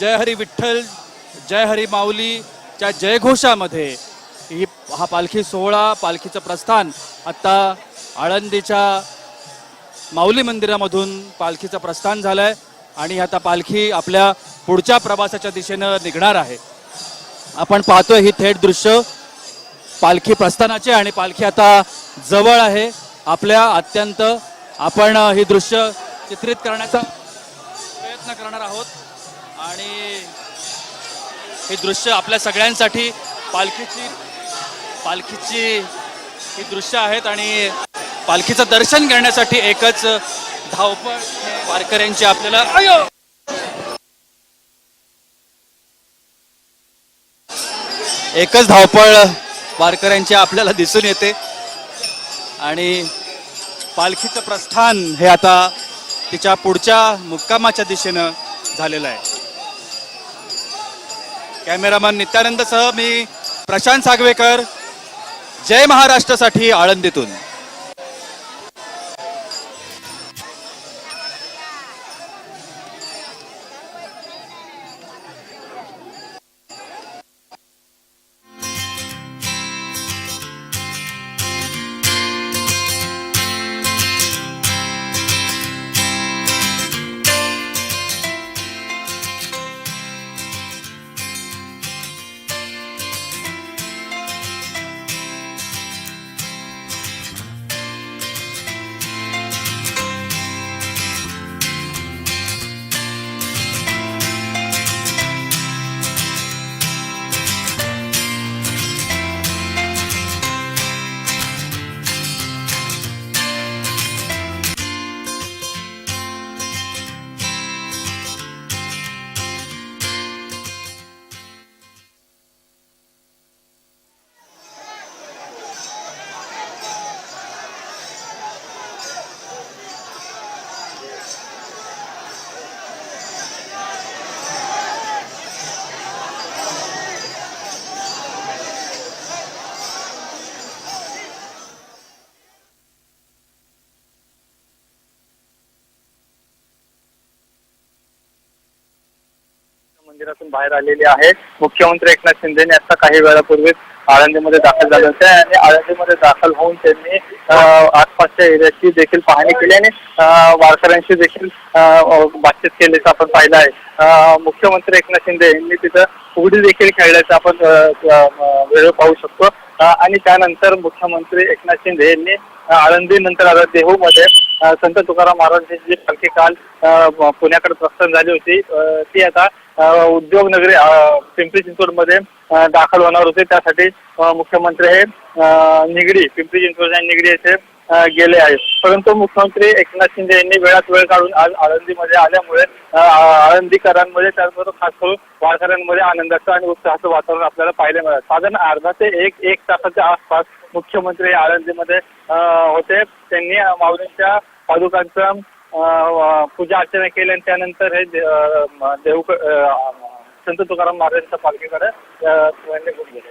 जय हरी विठ्ठल जय हरी माऊलीच्या जयघोषामध्ये ही हा पालखी सोहळा पालखीचं प्रस्थान आत्ता आळंदीच्या माऊली मंदिरामधून पालखीचं प्रस्थान झालं आहे आणि आता पालखी आपल्या पुढच्या प्रवासाच्या दिशेनं निघणार आहे. आपण पाहतोय ही थेट दृश्य. पालखी प्रस्थानाचे आणि पालखी आता जवळ आहे. आपल्या अत्यंत आपण ही दृश्य चित्रित करण्याचा प्रयत्न करणार आहोत. आणि हे दृश्य आपल्या सगळ्यांसाठी पालखीची पालखीची ही दृश्य आहेत आणि पालखीचं दर्शन घेण्यासाठी एकच धावपळ वारकऱ्यांची आपल्याला अयो! एकच धावपळ वारकऱ्यांची आपल्याला दिसून येते आणि पालखीचं प्रस्थान हे आता तिच्या पुढच्या मुक्कामाच्या दिशेनं झालेलं आहे कॅमेरामन नित्यानंदसह मी प्रशांत सागवेकर. जय महाराष्ट्रासाठी आळंदीतून. मंदिरातून बाहेर आलेले आहे. मुख्यमंत्री एकनाथ शिंदेने आता काही वेळापूर्वी आळंदीमध्ये दाखल झाले होते आणि आळंदीमध्ये दाखल होऊन त्यांनी आसपासच्या एरियाची देखील पाहणी केली आणि वारकऱ्यांशी देखील बातचीत केल्याचं आपण पाहिलं आहे. मुख्यमंत्री एकनाथ शिंदे यांनी तिथं फुगडी देखील खेळल्याचं आपण वेळ पाहू शकतो. आणि त्यानंतर मुख्यमंत्री एकनाथ शिंदे यांनी आळंदी नंतर आता देहूमध्ये संत तुकाराम महाराजांची जी पालखी काल पुण्याकडे प्रस्थान झाली होती ती आता उद्योगनगरी पिंपरी चिंचवडमध्ये दाखल होणार होते. त्यासाठी मुख्यमंत्री हे निगडी पिंपरी चिंचवड आणि निगडी येथे गेले आहेत. परंतु मुख्यमंत्री एकनाथ शिंदे यांनी वेळात वेळ काढून आज आळंदीमध्ये आल्यामुळे आळंदीकरांमध्ये त्याचबरोबर खास करून वारकऱ्यांमध्ये आनंदाचं आणि उत्साहाचं वातावरण आपल्याला पाहायला मिळालं. साधारण अर्धा ते एक एक तासाच्या आसपास मुख्यमंत्री आळंदीमध्ये होते. त्यांनी माऊलींच्या पादुकांचं पूजा अर्चना केली आणि त्यानंतर हे दे- देऊ संत तुकाराम महाराजांच्या पालखीकडे घेऊन गेले.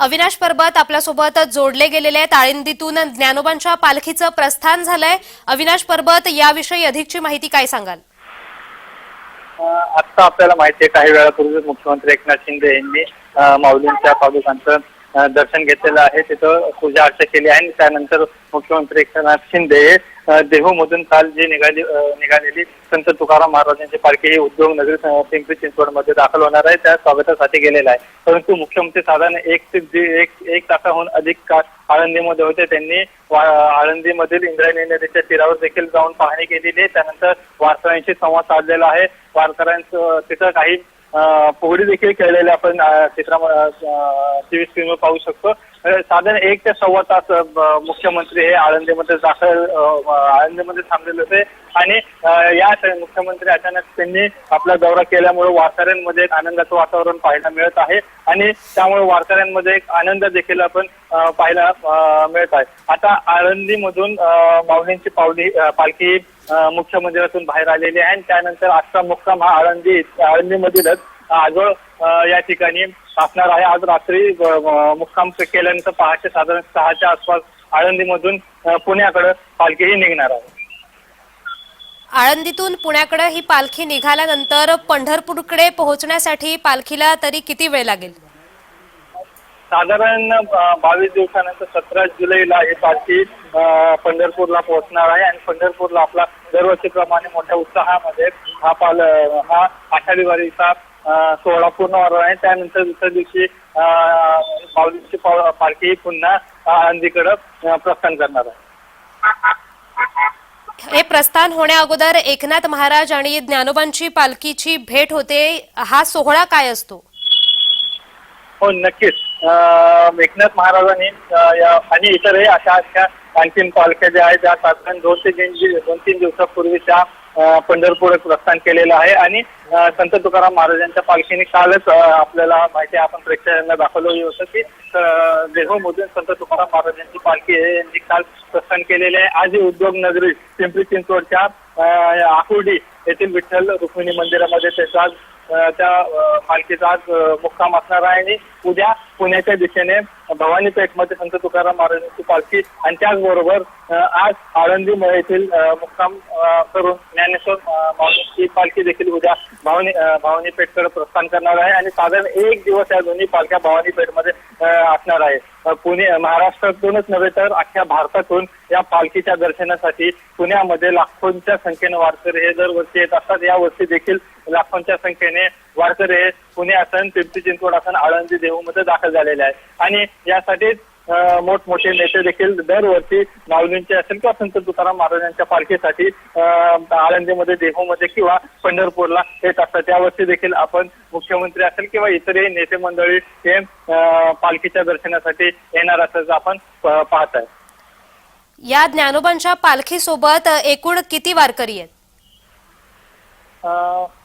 अविनाश परबत आपल्यासोबत जोडले गेलेले आहेत. आळंदीतून ज्ञानोबांच्या पालखीचं प्रस्थान झालंय. अविनाश परबत याविषयी अधिकची माहिती काय सांगाल? आता आपल्याला माहिती आहे काही वेळापूर्वी मुख्यमंत्री एकनाथ शिंदे यांनी माऊलींच्या पादुकांचं दर्शन घेतलेलं आहे. तिथं पूजा अर्चा केली आहे आणि त्यानंतर मुख्यमंत्री एकनाथ शिंदे देहूमधून काल जी निघाली निघालेली संत तुकाराम महाराजांची पालखी ही उद्योग नगरी पिंपरी चिंचवडमध्ये दाखल होणार आहे. त्या स्वागतासाठी गेलेला आहे. परंतु मुख्यमंत्री साधारण एक ते दीड एक एक तासाहून अधिक काळ आळंदीमध्ये होते. त्यांनी वा- आळंदीमधील इंद्रायणी नदीच्या तीरावर देखील जाऊन पाहणी केलेली आहे. त्यानंतर वारकऱ्यांशी संवाद साधलेला आहे. वारकऱ्यांचं तिथं काही अं, देखील खेळलेले आपण अं, टीव्ही स्क्रीनवर पाहू शकतो. साधारण एक ते सव्वा तास मुख्यमंत्री हे आळंदीमध्ये दाखल आळंदीमध्ये थांबलेले होते. आणि या मुख्यमंत्री अचानक त्यांनी आपला दौरा केल्यामुळे वारकऱ्यांमध्ये एक आनंदाचं वातावरण पाहायला मिळत आहे. आणि त्यामुळे वारकऱ्यांमध्ये एक आनंद देखील आपण पाहायला मिळत आहे. आता आळंदीमधून माऊलींची पावली पालखी मुख्य मंदिरातून बाहेर आलेली आहे. आणि त्यानंतर आजचा मुक्काम हा आळंदी आळंदीमधीलच आजोळ या ठिकाणी असणार आहे. आज रात्री मुक्काम केल्यानंतर पहाटे साधारण सहाच्या आसपास आळंदीमधून पुण्याकडे पालखीही निघणार आहे. आळंदीतून पुण्याकडे ही पालखी निघाल्यानंतर पंढरपूरकडे पोहोचण्यासाठी पालखीला तरी किती वेळ लागेल? साधारण बावीस दिवसानंतर सतरा जुलैला ही पालखी अं, पंढरपूरला पोहोचणार आहे आणि पंढरपूरला आपला दरवर्षीप्रमाणे मोठ्या उत्साहामध्ये हा पाल हा आषाढी वारीचा सोहळा पूर्ण होणार आहे. त्यानंतर दुसऱ्या दिवशी पाव- पालखी पुन्हा आळंदीकडे अं, प्रस्थान करणार आहे. हे प्रस्थान होण्या अगोदर एकनाथ महाराज आणि ज्ञानोबांची पालखीची भेट होते. हा सोहळा काय असतो? हो नक्कीच. एकनाथ महाराजांनी आणि इतरही अशा अशा आणखीन पालख्या ज्या आहेत त्या साधारण दोन ते तीन दोन तीन दिवसापूर्वी त्या पंढरपूर प्रस्थान केलेलं आहे. आणि संत तुकाराम महाराजांच्या पालखीने कालच आपल्याला माहिती आहे आपण प्रेक्षकांना दाखवलं होतं की देहूमधून संत तुकाराम महाराजांची पालखी यांनी काल प्रस्थान केलेले आहे. आज उद्योगनगरी नगरी पिंपरी चिंचवडच्या आकुर्डी येथील विठ्ठल रुक्मिणी मंदिरामध्ये त्याचा आज त्या पालखीचा आज मुक्काम असणार आहे. आणि उद्या पुण्याच्या दिशेने भवानी पेठमध्ये संत तुकाराम महाराजांची पालखी आणि त्याचबरोबर आज आळंदी येथील मुक्काम करून ज्ञानेश्वर अं, पालखी देखील उद्या भवानी भावनी पेठकडे प्रस्थान करणार आहे आणि साधारण एक दिवस या दोन्ही पालख्या भवानी पेठमध्ये असणार आहे. पुणे महाराष्ट्रातूनच नव्हे तर अख्ख्या भारतातून या पालखीच्या दर्शनासाठी पुण्यामध्ये लाखोंच्या संख्येने वारकरी हे दरवर्षी येत असतात. या वर्षी देखील लाखोंच्या संख्येने वारकरी हे पुणे असन पिंपरी चिंचवड असन आळंदी देहूमध्ये दाखल झालेले आहे आणि यासाठीच मोठमोठे नेते देखील दरवर्षी माऊलींचे असेल किंवा संत तुकाराम महाराजांच्या पालखीसाठी आळंदीमध्ये देहूमध्ये किंवा पंढरपूरला येत असतात. यावर्षी देखील आपण मुख्यमंत्री असेल किंवा इतरही नेते मंडळी हे पालखीच्या दर्शनासाठी येणार असल्याचं आपण पाहत आहे. या ज्ञानोबांच्या पालखीसोबत एकूण किती वारकरी आहेत?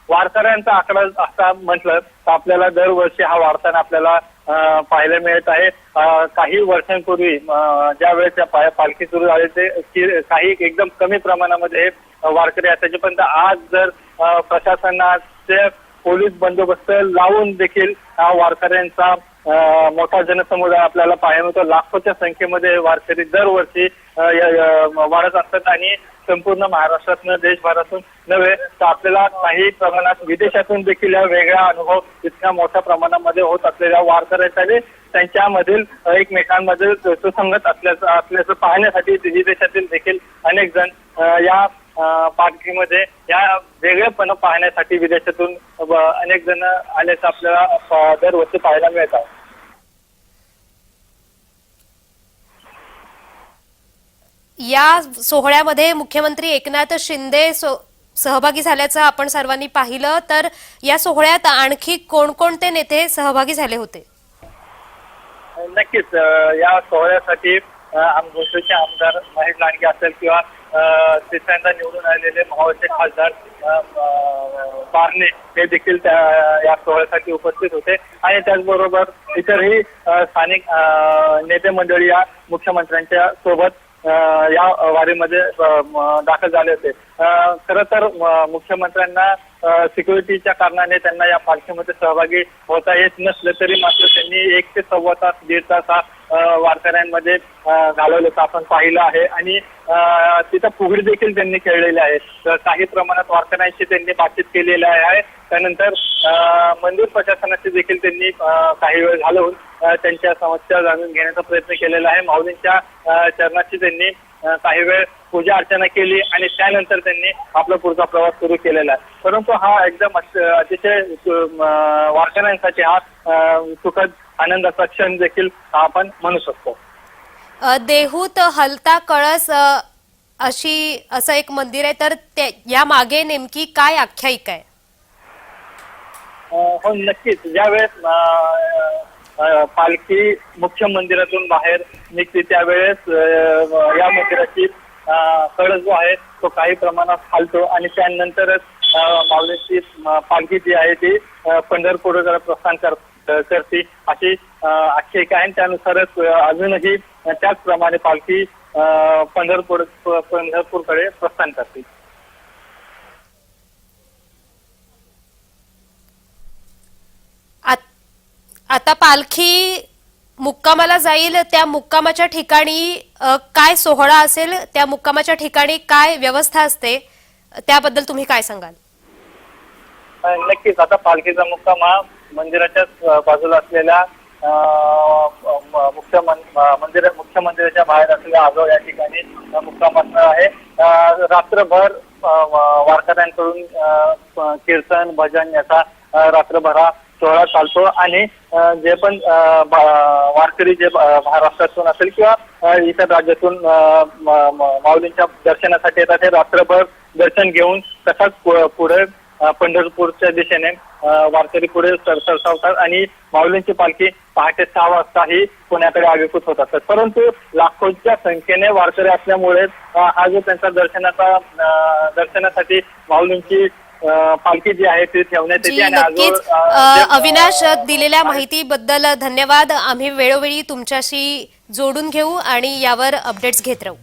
वारकऱ्यांचा आकडा असा म्हटलं तर आपल्याला दरवर्षी हा वाढताना आपल्याला पाहायला मिळत आहे. काही वर्षांपूर्वी ज्या वेळेस या पालखी सुरू झाली ते काही एकदम कमी प्रमाणामध्ये हे, वारकरी असायचे. पण आज जर प्रशासनाचे पोलीस बंदोबस्त लावून देखील वारकऱ्यांचा मोठा जनसमुदाय आपल्याला पाहायला मिळतो. लाखोच्या संख्येमध्ये वारकरी दरवर्षी वाढत असतात आणि संपूर्ण महाराष्ट्रातून देशभरातून नव्हे तर आपल्याला काही प्रमाणात विदेशातून देखील या वेगळा अनुभव इतक्या मोठ्या प्रमाणामध्ये होत असलेल्या वारकऱ्यांसाठी त्यांच्यामधील एकमेकांमधील एकमेकांमध्ये सुसंगत असल्याचं असल्याचं पाहण्यासाठी विदेशातील देखील अनेक जण या पालखीमध्ये या वेगळेपण पाहण्यासाठी विदेशातून अनेक जण आल्याचं आपल्याला दरवर्षी पाहायला मिळतात. या सोहळ्यामध्ये मुख्यमंत्री एकनाथ शिंदे सहभागी झाल्याचं आपण सर्वांनी पाहिलं. तर या सोहळ्यात आणखी कोणकोणते नेते सहभागी झाले होते? नक्कीच या सोहळ्यासाठी आमदार महेश लांडगे असेल किंवा तिसऱ्यांदा निवडून आलेले महाराष्ट्र खासदार बारणे हे देखील त्या या सोहळ्यासाठी उपस्थित होते. आणि त्याचबरोबर इतरही स्थानिक नेते मंडळी या मुख्यमंत्र्यांच्या सोबत अं, या वारीमध्ये दाखल झाले होते. अं, तर मुख्यमंत्र्यांना सिक्युरिटीच्या कारणाने त्यांना या पालखीमध्ये सहभागी होता येत नसलं तरी मात्र त्यांनी एक ते सव्वा तास दीड तास हा वारकऱ्यांमध्ये घालवल्याचं आपण पाहिलं आहे. आणि तिथं फुगडी देखील त्यांनी खेळलेली आहे. काही प्रमाणात वारकऱ्यांशी त्यांनी बातचीत केलेली आहे. त्यानंतर मंदिर प्रशासनाशी देखील त्यांनी काही वेळ घालवून त्यांच्या समस्या जाणून घेण्याचा प्रयत्न केलेला आहे. माऊलींच्या चरणाची त्यांनी काही वेळ पूजा अर्चना केली आणि त्यानंतर त्यांनी आपला पुढचा प्रवास सुरू केलेला आहे. परंतु हा एकदम अतिशय वारकऱ्यांसाठी हा सुखद आनंदाचा क्षण देखील आपण म्हणू शकतो. देहूत हलता कळस अशी असं एक मंदिर आहे. तर या मागे नेमकी काय आख्यायिका आहे? हो नक्कीच. ज्यावेळेस अ, अ, पालखी मुख्य मंदिरातून बाहेर निघते त्यावेळेस या मंदिराची कळस जो आहे तो काही प्रमाणात हालतो आणि त्यानंतरच माऊलीची पालखी जी आहे ती पंढरपूरकडे प्रस्थान कर करते. अशी आख्यायिका आहे त्यानुसारच अजूनही त्याचप्रमाणे पालखी पंढरपूर पंढरपूरकडे प्रस्थान करते. आत- पालखी मुक्कामाला जाईल त्या मुक्कामाच्या ठिकाणी काय सोहळा असेल त्या मुक्कामाच्या ठिकाणी काय व्यवस्था असते त्याबद्दल तुम्ही काय सांगाल? नक्कीच. आता पालखीचा मुक्काम हा मंदिराच्याच बाजूला असलेल्या मुख्य मंदिर मुख्य मंदिराच्या बाहेर असलेल्या आजोळ या ठिकाणी मुक्काम असणार आहे. रात्रभर वारकऱ्यांकडून कीर्तन भजन याचा रात्रभरा रात्रभर हा सोहळा चालतो आणि जे पण वारकरी जे महाराष्ट्रातून असेल किंवा इतर राज्यातून माऊलींच्या दर्शनासाठी येतात ते रात्रभर दर्शन घेऊन तसाच पु- पुढे पंढरपूरच्या दिशेने वारकरी पुढे सर सरसावतात आणि माऊलींची पालखी पहाटे सहा वाजता ही पुण्याकडे आगेकूच होत असतात परंतु लाखोच्या संख्येने वारकरी असल्यामुळे हा जो त्यांचा दर्शनाचा दर्शनासाठी माऊलींची पालखी जी आहे ती ठेवण्यात येते आणि अविनाश दिलेल्या माहितीबद्दल धन्यवाद. आम्ही वेळोवेळी तुमच्याशी जोडून घेऊ आणि यावर अपडेट्स घेत राहू.